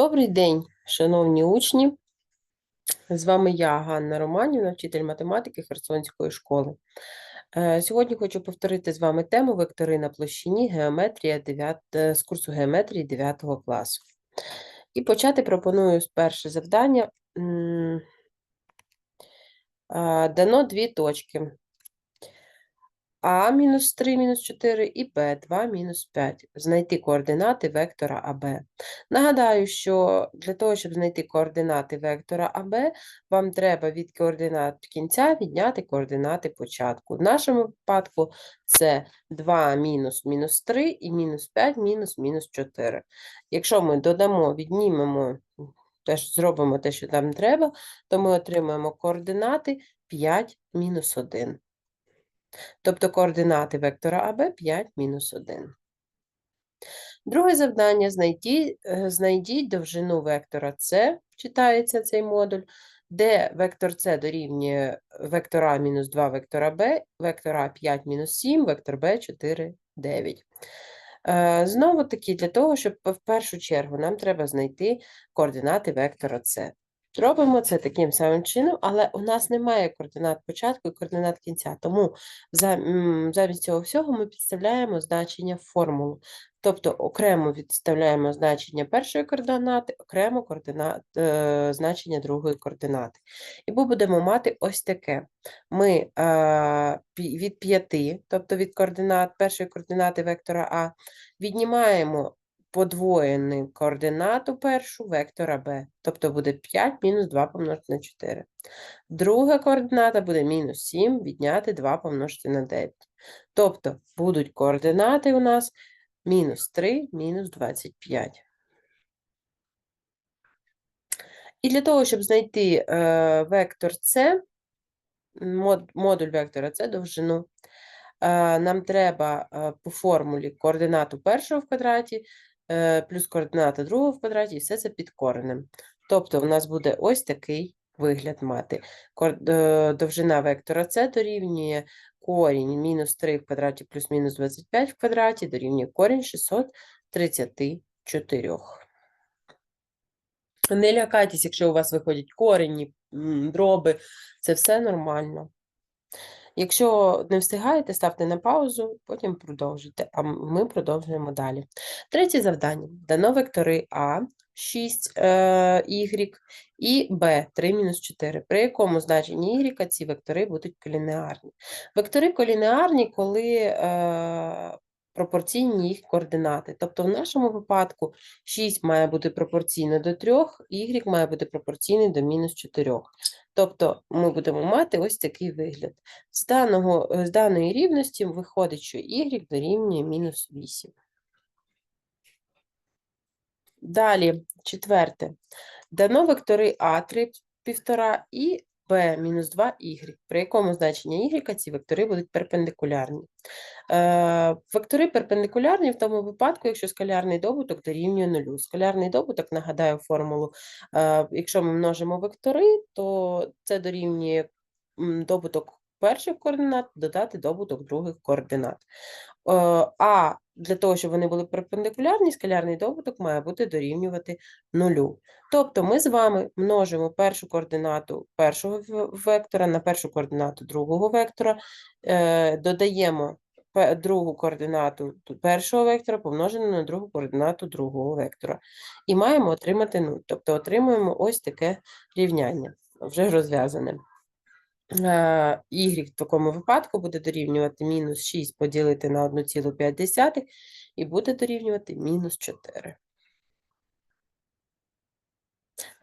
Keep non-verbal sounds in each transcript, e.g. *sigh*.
Добрий день, шановні учні. З вами я, Ганна Романівна, вчитель математики Херсонської школи. Е, Сьогодні хочу повторити з вами тему вектори на площині геометрія 9, е, з курсу геометрії 9 класу. І почати пропоную перше завдання. Е, Дано дві точки. А мінус 3 мінус 4 і Б 2 мінус 5. Знайти координати вектора АБ. Нагадаю, що для того, щоб знайти координати вектора АБ, вам треба від координат кінця відняти координати початку. В нашому випадку це 2 мінус мінус 3 і мінус 5 мінус мінус 4. Якщо ми додамо, віднімемо, теж зробимо те, що нам треба, то ми отримаємо координати 5 мінус 1. Тобто координати вектора АБ 5 мінус 1. Друге завдання знайдіть, е, знайдіть довжину вектора С, читається цей модуль, де вектор С дорівнює вектор А мінус 2 вектора Б, вектор А 5 мінус 7, вектор Б 4, 9. Е, Знову таки, для того, щоб в першу чергу нам треба знайти координати вектора С. Робимо це таким самим чином, але у нас немає координат початку і координат кінця, тому замість цього всього ми підставляємо значення в формулу. Тобто окремо відставляємо значення першої координати, окремо координат, е, значення другої координати. І ми будемо мати ось таке. Ми е, від 5, тобто від координат першої координати вектора А, віднімаємо подвоєну координату першу вектора b, тобто буде 5 мінус 2 помножити на 4. Друга координата буде мінус 7 відняти 2 помножити на 9. Тобто будуть координати у нас мінус 3, мінус 25. І для того, щоб знайти е, вектор С, мод, модуль вектора С довжину, е, нам треба е, по формулі координату першого в квадраті плюс координата другого в квадраті, і все це під коренем. Тобто у нас буде ось такий вигляд мати. Е, Довжина вектора С дорівнює корінь мінус 3 в квадраті плюс мінус 25 в квадраті дорівнює корінь 634. Не лякайтесь, якщо у вас виходять корені, дроби, це все нормально. Якщо не встигаєте, ставте на паузу, потім продовжуйте, а ми продовжуємо далі. Третє завдання. Дано вектори А 6 е, y і b 3 мінус 4, при якому значенні y ці вектори будуть колінеарні. Вектори колінеарні, коли е, пропорційні їх координати. Тобто в нашому випадку 6 має бути пропорційно до 3, y має бути пропорційний до мінус 4. Тобто ми будемо мати ось такий вигляд. З, даного, е, з даної рівності виходить, що y дорівнює мінус 8. Далі, четверте. Дано вектори А 3, 1,5 і b мінус 2 y, при якому значення y ці вектори будуть перпендикулярні. Е, вектори перпендикулярні в тому випадку, якщо скалярний добуток дорівнює нулю. Скалярний добуток, нагадаю формулу, е, якщо ми множимо вектори, то це дорівнює добуток перших координат додати добуток других координат. Е, А для того, щоб вони були перпендикулярні, скалярний добуток має бути дорівнювати нулю. Тобто ми з вами множимо першу координату першого вектора на першу координату другого вектора, е, додаємо другу координату першого вектора помножену на другу координату другого вектора. І маємо отримати 0. Тобто отримуємо ось таке рівняння, вже розв'язане. Y в такому випадку буде дорівнювати мінус 6 поділити на 1,5 і буде дорівнювати мінус 4.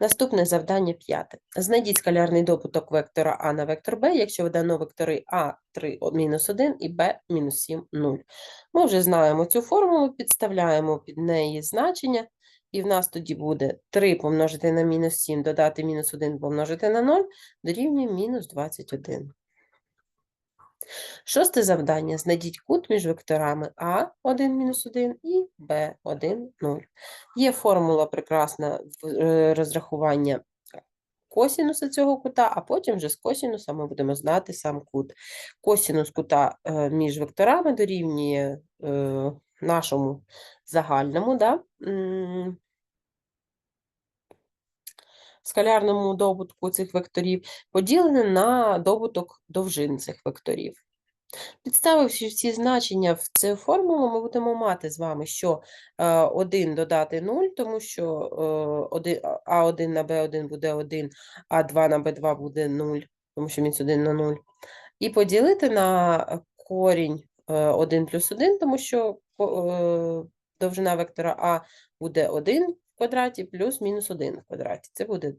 Наступне завдання п'яте. Знайдіть скалярний добуток вектора А на вектор Б, якщо дано вектори А 3 мінус 1 і Б мінус 7 0. Ми вже знаємо цю формулу, підставляємо під неї значення, і в нас тоді буде 3 помножити на мінус 7, додати мінус 1 помножити на 0, дорівнює мінус 21. Шосте завдання. Знайдіть кут між векторами А1 мінус 1 і Б1 0. Є формула прекрасна е, розрахування косінуса цього кута, а потім вже з косінуса ми будемо знати сам кут. Косінус кута е, між векторами дорівнює е, нашому загальному, да? скалярному добутку цих векторів поділене на добуток довжин цих векторів. Підставивши всі значення в цю формулу, ми будемо мати з вами, що 1 додати 0, тому що е, А1 на Б1 буде 1, а 2 на Б2 буде 0, тому що мінус 1 на 0. І поділити на корінь е, 1 плюс 1, тому що е, довжина вектора А буде 1 в квадраті плюс мінус 1 в квадраті. Це буде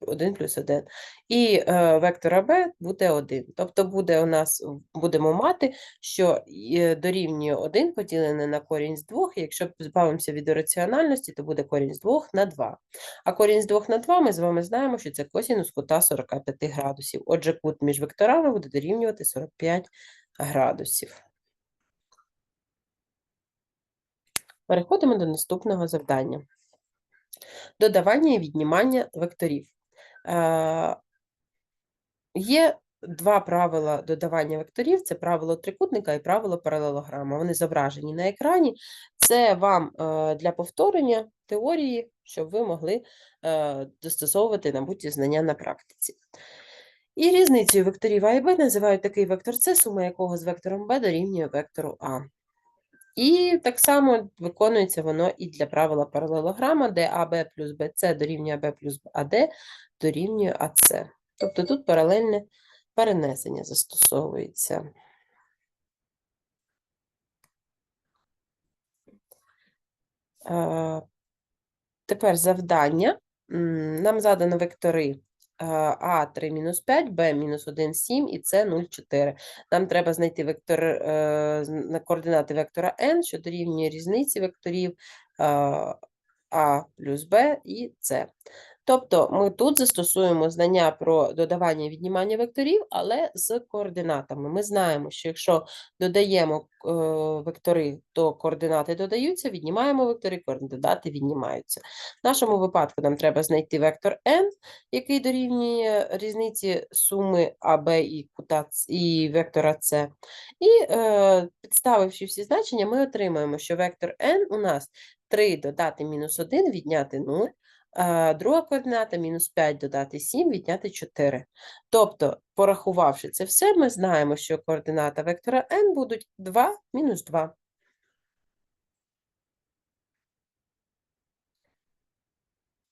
1 плюс 1. І е, вектор АБ буде 1. Тобто буде у нас, будемо мати, що е, дорівнює 1 поділене на корінь з 2. Якщо збавимося від раціональності, то буде корінь з 2 на 2. А корінь з 2 на 2 ми з вами знаємо, що це косінус кута 45 градусів. Отже, кут між векторами буде дорівнювати 45 градусів. Переходимо до наступного завдання. Додавання і віднімання векторів. Е, Є два правила додавання векторів: це правило трикутника і правило паралелограма. Вони зображені на екрані. Це вам е, для повторення теорії, щоб ви могли е, достосовувати набуті знання на практиці. І різницею векторів А і Б називають такий вектор С, сума якого з вектором Б дорівнює вектору А. І так само виконується воно і для правила паралелограма, де АБ плюс БЦ дорівнює АБ плюс АД дорівнює АЦ. Тобто тут паралельне перенесення застосовується. Е, Тепер завдання. Нам задано вектори А 3 мінус 5, Б мінус 1, 7 і С 0, 4. Нам треба знайти вектор, е, координати вектора n, що дорівнює різниці векторів е, А плюс Б і С. Тобто ми тут застосуємо знання про додавання і віднімання векторів, але з координатами. Ми знаємо, що якщо додаємо е, вектори, то координати додаються, віднімаємо вектори, координати віднімаються. В нашому випадку нам треба знайти вектор n, який дорівнює різниці суми АБ і, кута і вектора С. І е, підставивши всі значення, ми отримаємо, що вектор n у нас 3 додати мінус 1, відняти 0, а друга координата мінус 5 додати 7, відняти 4. Тобто, порахувавши це все, ми знаємо, що координата вектора n будуть 2 мінус 2.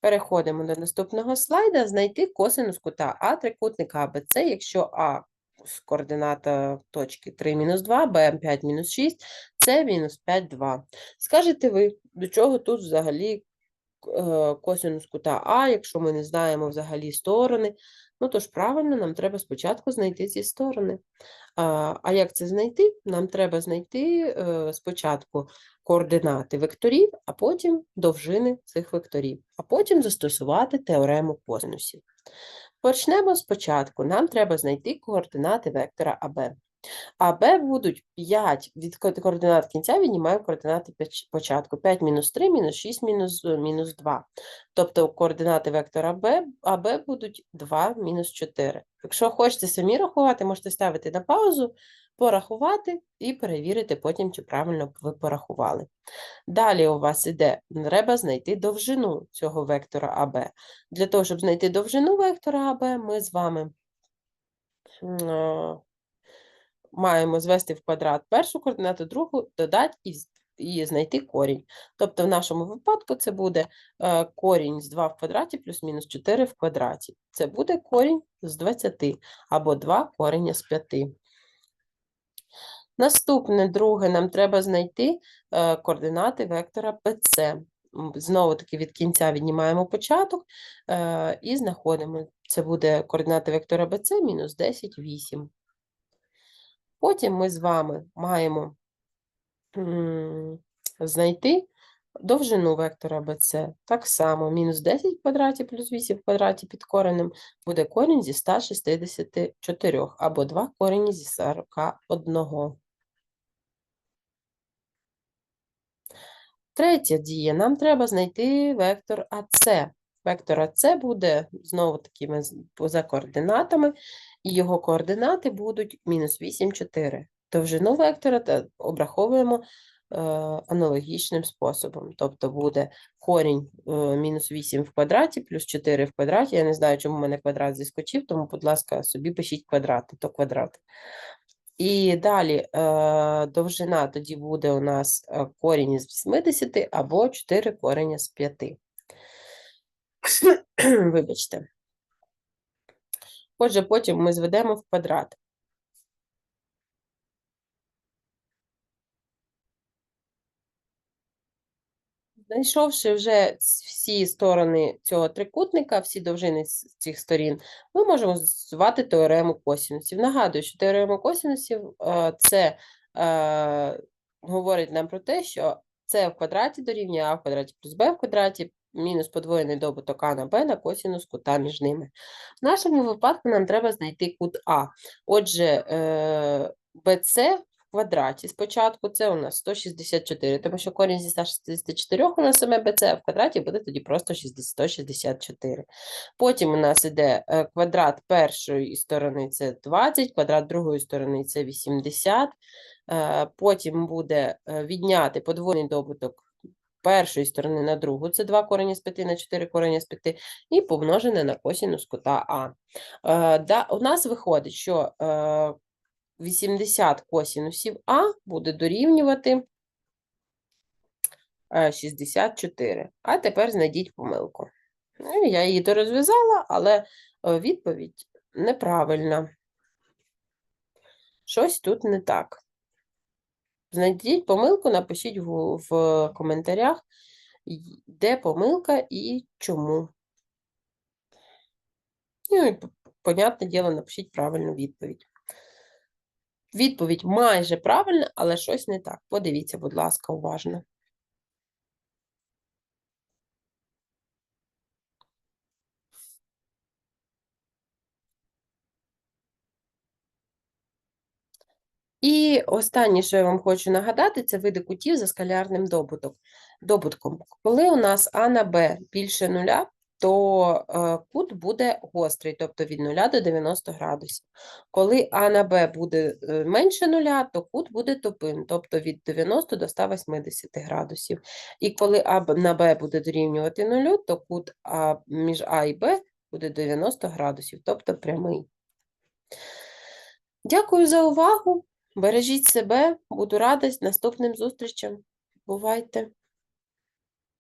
Переходимо до наступного слайда. Знайти косинус кута А трикутника АБЦ, якщо А з координата точки 3 мінус 2, Б 5 мінус 6, С мінус 5, 2. Скажете ви, до чого тут взагалі е, косинус кута А, якщо ми не знаємо взагалі сторони? Ну, то ж правильно, нам треба спочатку знайти ці сторони. А, а як це знайти? Нам треба знайти е, спочатку координати векторів, а потім довжини цих векторів, а потім застосувати теорему косинусів. Почнемо спочатку. Нам треба знайти координати вектора АБ. АБ будуть 5 від ко- координат кінця, віднімаємо координати початку. 5 мінус 3, мінус 6, мінус, е, мінус 2. Тобто координати вектора Б, АБ будуть 2, мінус 4. Якщо хочете самі рахувати, можете ставити на паузу, порахувати і перевірити потім, чи правильно ви порахували. Далі у вас іде, треба знайти довжину цього вектора АБ. Для того, щоб знайти довжину вектора АБ, ми з вами е, маємо звести в квадрат першу координату, другу, додати і, і знайти корінь. Тобто в нашому випадку це буде е, корінь з 2 в квадраті плюс мінус 4 в квадраті. Це буде корінь з 20 або 2 корення з 5. Наступне, друге, нам треба знайти е, координати вектора BC. М, Знову таки від кінця віднімаємо початок е, і знаходимо. Це буде координати вектора BC мінус 10, 8. Потім ми з вами маємо знайти довжину вектора BC. Так само, мінус 10 в квадраті плюс 8 в квадраті під коренем буде корінь зі 164 або 2 корені зі 41. Третя дія. Нам треба знайти вектор АС. Вектор АС буде знову такими за координатами, і його координати будуть мінус 8, 4. Довжину вектора обраховуємо аналогічним способом. Тобто буде корінь е, мінус 8 в квадраті плюс 4 в квадраті. Я не знаю, чому в мене квадрат зіскочив, тому, будь ласка, собі пишіть квадрати, то квадрат. І далі е, довжина тоді буде у нас е, корінь із 80 або 4 кореня з 5. *clears throat* Вибачте. Отже, потім ми зведемо в квадрат. Знайшовши вже всі сторони цього трикутника, всі довжини цих сторін, ми можемо застосувати теорему косінусів. Нагадую, що теорема косінусів е, це е, говорить нам про те, що це в квадраті дорівнює а в квадраті плюс Б в квадраті мінус подвоєний добуток а на Б на косінус кута між ними. В нашому випадку нам треба знайти кут А. Отже, е, в квадраті спочатку це у нас 164, тому що корінь зі 164 у нас саме BC, а в квадраті буде тоді просто 60 164. Потім у нас іде е, квадрат першої сторони це 20, квадрат другої сторони це 80. Е, Потім буде е, відняти подвоєний добуток першої сторони на другу, це 2 корені з 5 на 4 корені з 5, і помножене на косінус кута А. Е, да, У нас виходить, що е, 80 косінусів А буде дорівнювати е, 64. А тепер знайдіть помилку. Ну, я її дорозв'язала, але е, відповідь неправильна. Щось тут не так. Знайдіть помилку, напишіть в коментарях, де помилка і чому. Ну, і, понятне діло, напишіть правильну відповідь. Відповідь майже правильна, але щось не так. Подивіться, будь ласка, уважно. І останнє, що я вам хочу нагадати, це види кутів за скалярним добутком. Коли у нас А на Б більше нуля, то е, кут буде гострий, тобто від 0 до 90 градусів. Коли А на Б буде е, менше нуля, то кут буде тупим, тобто від 90 до 180 градусів. І коли А на Б буде дорівнювати нулю, то кут А, між А і Б буде 90 градусів, тобто прямий. Дякую за увагу. Бережіть себе, буду рада наступним зустрічам. Бувайте!